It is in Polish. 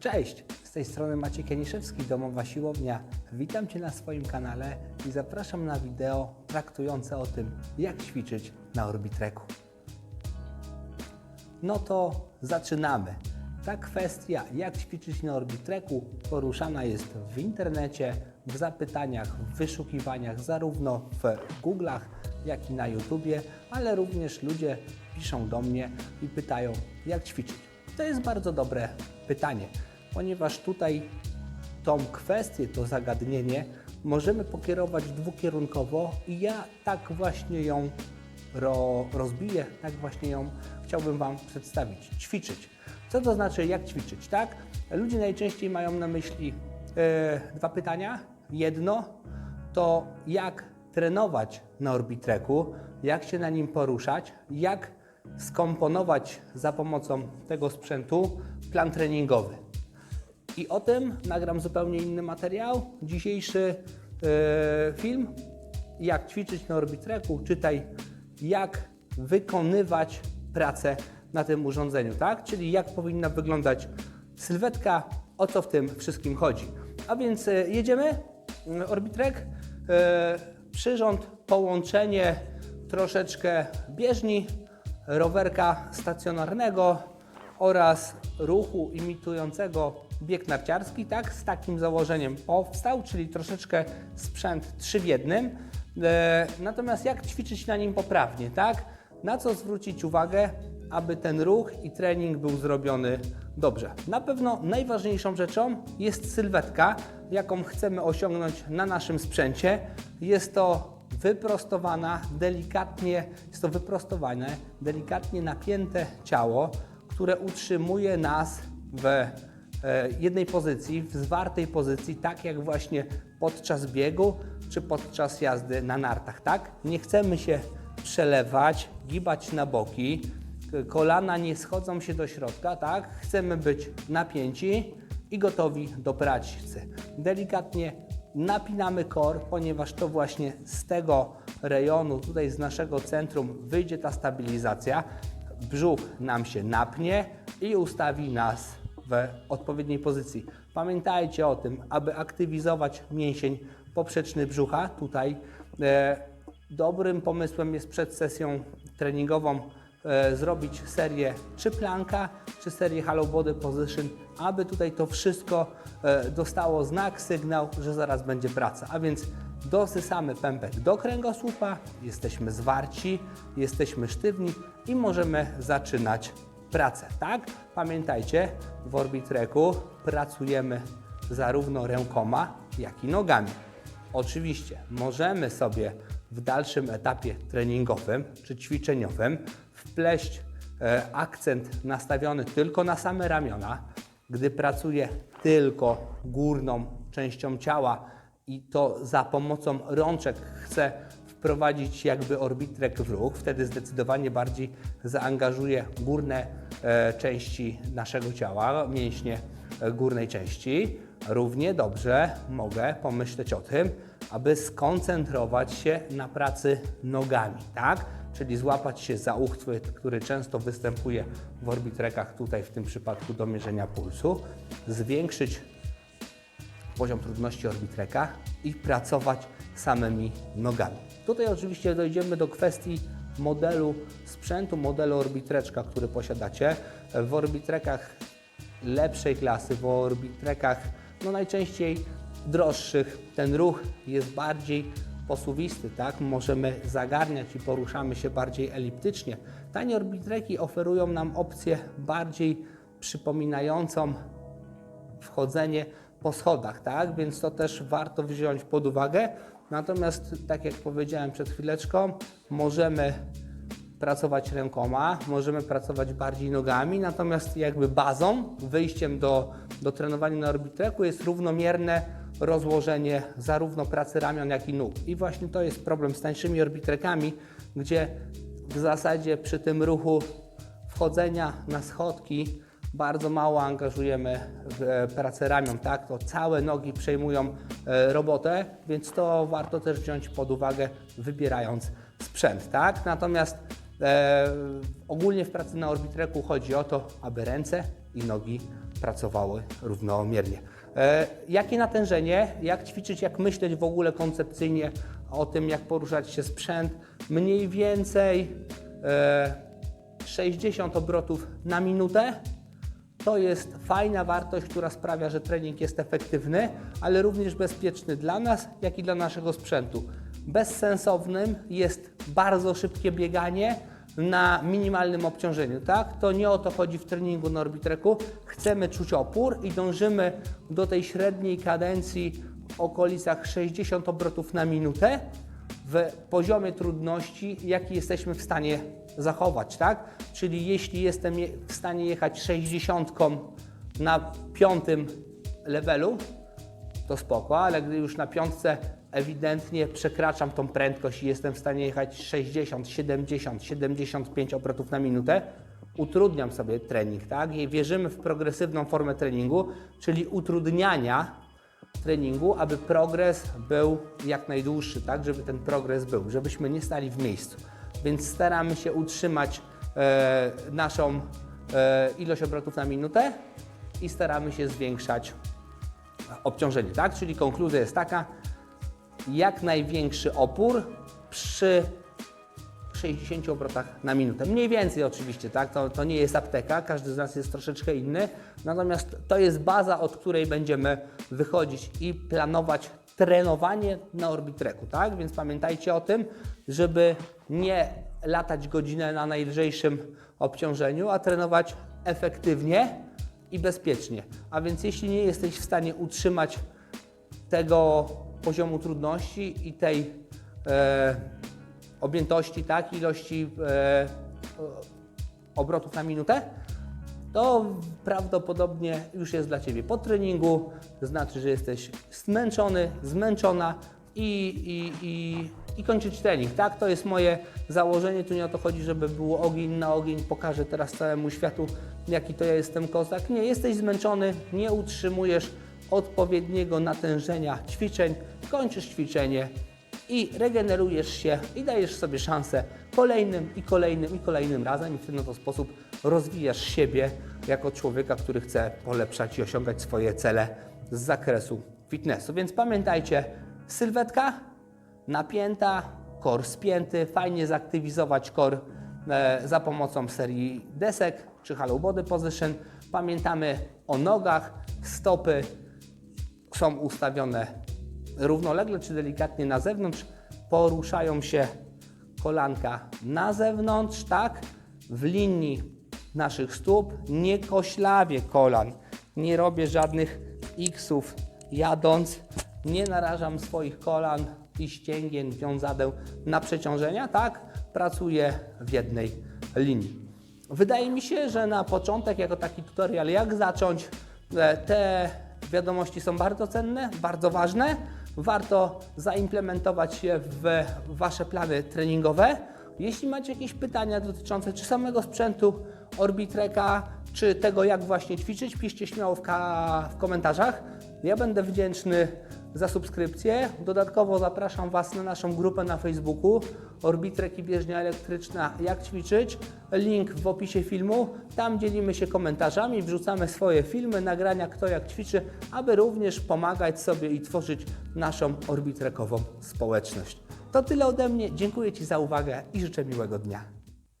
Cześć, z tej strony Maciek Janiszewski, Domowa Siłownia. Witam Cię na swoim kanale i zapraszam na wideo traktujące o tym, jak ćwiczyć na Orbitreku. No to zaczynamy. Ta kwestia, jak ćwiczyć na Orbitreku, poruszana jest w internecie, w zapytaniach, w wyszukiwaniach, zarówno w Google'ach, jak i na YouTubie, ale również ludzie piszą do mnie i pytają, jak ćwiczyć. To jest bardzo dobre pytanie, ponieważ tutaj tą kwestię, to zagadnienie możemy pokierować dwukierunkowo i ja tak właśnie ją ro, rozbiję, tak właśnie ją chciałbym Wam przedstawić. Ćwiczyć. Co to znaczy, jak ćwiczyć, tak? Ludzie najczęściej mają na myśli e, dwa pytania. Jedno to jak trenować na Orbitreku, jak się na nim poruszać, jak skomponować za pomocą tego sprzętu plan treningowy. I o tym nagram zupełnie inny materiał. Dzisiejszy e, film, jak ćwiczyć na Orbitreku, czytaj jak wykonywać pracę na tym urządzeniu, tak? Czyli jak powinna wyglądać sylwetka, o co w tym wszystkim chodzi. A więc e, jedziemy. Mm, Orbitrek, e, przyrząd, połączenie troszeczkę bieżni, rowerka stacjonarnego oraz ruchu imitującego bieg narciarski, tak? Z takim założeniem powstał, czyli troszeczkę sprzęt trzy w jednym. E, natomiast jak ćwiczyć na nim poprawnie, tak? Na co zwrócić uwagę, aby ten ruch i trening był zrobiony dobrze. Na pewno najważniejszą rzeczą jest sylwetka, jaką chcemy osiągnąć na naszym sprzęcie. Jest to wyprostowana, delikatnie, jest to wyprostowane, delikatnie napięte ciało, które utrzymuje nas w e, jednej pozycji, w zwartej pozycji, tak jak właśnie podczas biegu czy podczas jazdy na nartach, tak? Nie chcemy się przelewać, gibać na boki, kolana nie schodzą się do środka, tak? Chcemy być napięci i gotowi do pracy. Delikatnie napinamy kor, ponieważ to właśnie z tego rejonu, tutaj z naszego centrum wyjdzie ta stabilizacja. Brzuch nam się napnie i ustawi nas w odpowiedniej pozycji. Pamiętajcie o tym, aby aktywizować mięsień poprzeczny brzucha. Tutaj e, dobrym pomysłem jest przed sesją treningową e, zrobić serię czy planka, czy serię hollow body position, aby tutaj to wszystko e, dostało znak, sygnał, że zaraz będzie praca. A więc dosysamy pępek do kręgosłupa, jesteśmy zwarci, jesteśmy sztywni i możemy zaczynać pracę, tak? Pamiętajcie, w Orbitreku pracujemy zarówno rękoma, jak i nogami. Oczywiście możemy sobie w dalszym etapie treningowym czy ćwiczeniowym wpleść e, akcent nastawiony tylko na same ramiona, gdy pracuję tylko górną częścią ciała i to za pomocą rączek chcę wprowadzić jakby orbitrek w ruch, wtedy zdecydowanie bardziej zaangażuję górne e, części naszego ciała, mięśnie e, górnej części. Równie dobrze mogę pomyśleć o tym, aby skoncentrować się na pracy nogami, tak? Czyli złapać się za uchwyt, który często występuje w orbitrekach, tutaj w tym przypadku do mierzenia pulsu, zwiększyć poziom trudności orbitreka i pracować samymi nogami. Tutaj oczywiście dojdziemy do kwestii modelu sprzętu, modelu orbitreczka, który posiadacie. W orbitrekach lepszej klasy, w orbitrekach no najczęściej droższych ten ruch jest bardziej posuwisty, tak? Możemy zagarniać i poruszamy się bardziej eliptycznie. Tanie orbitreki oferują nam opcję bardziej przypominającą wchodzenie po schodach, tak? Więc to też warto wziąć pod uwagę. Natomiast, tak jak powiedziałem przed chwileczką, możemy pracować rękoma, możemy pracować bardziej nogami, natomiast jakby bazą, wyjściem do, do trenowania na orbitreku jest równomierne rozłożenie zarówno pracy ramion, jak i nóg. I właśnie to jest problem z tańszymi orbitrekami, gdzie w zasadzie przy tym ruchu wchodzenia na schodki bardzo mało angażujemy w e, pracę ramion, tak? To całe nogi przejmują e, robotę, więc to warto też wziąć pod uwagę, wybierając sprzęt, tak? Natomiast e, ogólnie w pracy na orbitreku chodzi o to, aby ręce i nogi pracowały równomiernie. E, jakie natężenie, jak ćwiczyć, jak myśleć w ogóle koncepcyjnie o tym, jak poruszać się sprzęt? Mniej więcej e, 60 obrotów na minutę. To jest fajna wartość, która sprawia, że trening jest efektywny, ale również bezpieczny dla nas, jak i dla naszego sprzętu. Bezsensownym jest bardzo szybkie bieganie na minimalnym obciążeniu, tak? To nie o to chodzi w treningu na Orbitreku. Chcemy czuć opór i dążymy do tej średniej kadencji w okolicach 60 obrotów na minutę w poziomie trudności, jaki jesteśmy w stanie zachować, tak? Czyli jeśli jestem je- w stanie jechać 60 na piątym levelu, to spoko, ale gdy już na piątce ewidentnie przekraczam tą prędkość i jestem w stanie jechać 60, 70, 75 obrotów na minutę, utrudniam sobie trening, tak? I wierzymy w progresywną formę treningu, czyli utrudniania treningu, aby progres był jak najdłuższy, tak? Żeby ten progres był, żebyśmy nie stali w miejscu. Więc staramy się utrzymać e, naszą e, ilość obrotów na minutę i staramy się zwiększać obciążenie, tak? Czyli konkluzja jest taka, jak największy opór przy 60 obrotach na minutę. Mniej więcej oczywiście, tak? To, to nie jest apteka, każdy z nas jest troszeczkę inny, natomiast to jest baza, od której będziemy wychodzić i planować trenowanie na Orbitreku, tak? Więc pamiętajcie o tym, żeby nie latać godzinę na najlżejszym obciążeniu, a trenować efektywnie i bezpiecznie. A więc jeśli nie jesteś w stanie utrzymać tego poziomu trudności i tej e, objętości, tak, ilości e, obrotów na minutę, to prawdopodobnie już jest dla Ciebie po treningu, znaczy, że jesteś zmęczony, zmęczona i, i, i, i kończyć trening, tak? To jest moje założenie, tu nie o to chodzi, żeby było ogień na ogień, pokażę teraz całemu światu, jaki to ja jestem kozak. Nie, jesteś zmęczony, nie utrzymujesz odpowiedniego natężenia ćwiczeń, kończysz ćwiczenie i regenerujesz się i dajesz sobie szansę kolejnym i kolejnym i kolejnym razem i w ten oto sposób rozwijasz siebie jako człowieka, który chce polepszać i osiągać swoje cele z zakresu fitnessu. Więc pamiętajcie, sylwetka napięta, kor spięty, fajnie zaktywizować kor e, za pomocą serii desek czy Hollow Body Position. Pamiętamy o nogach, stopy są ustawione równolegle czy delikatnie na zewnątrz, poruszają się kolanka na zewnątrz, tak, w linii naszych stóp, nie koślawię kolan, nie robię żadnych xów jadąc, nie narażam swoich kolan i ścięgien, wiązadeł na przeciążenia, tak, pracuję w jednej linii. Wydaje mi się, że na początek, jako taki tutorial, jak zacząć, e, te wiadomości są bardzo cenne, bardzo ważne. Warto zaimplementować je w Wasze plany treningowe. Jeśli macie jakieś pytania dotyczące czy samego sprzętu Orbitreka, czy tego, jak właśnie ćwiczyć, piszcie śmiało w, w komentarzach. Ja będę wdzięczny za subskrypcję. Dodatkowo zapraszam Was na naszą grupę na Facebooku Orbitrek i bieżnia elektryczna jak ćwiczyć. Link w opisie filmu. Tam dzielimy się komentarzami, wrzucamy swoje filmy, nagrania kto jak ćwiczy, aby również pomagać sobie i tworzyć naszą orbitrekową społeczność. To tyle ode mnie. Dziękuję Ci za uwagę i życzę miłego dnia.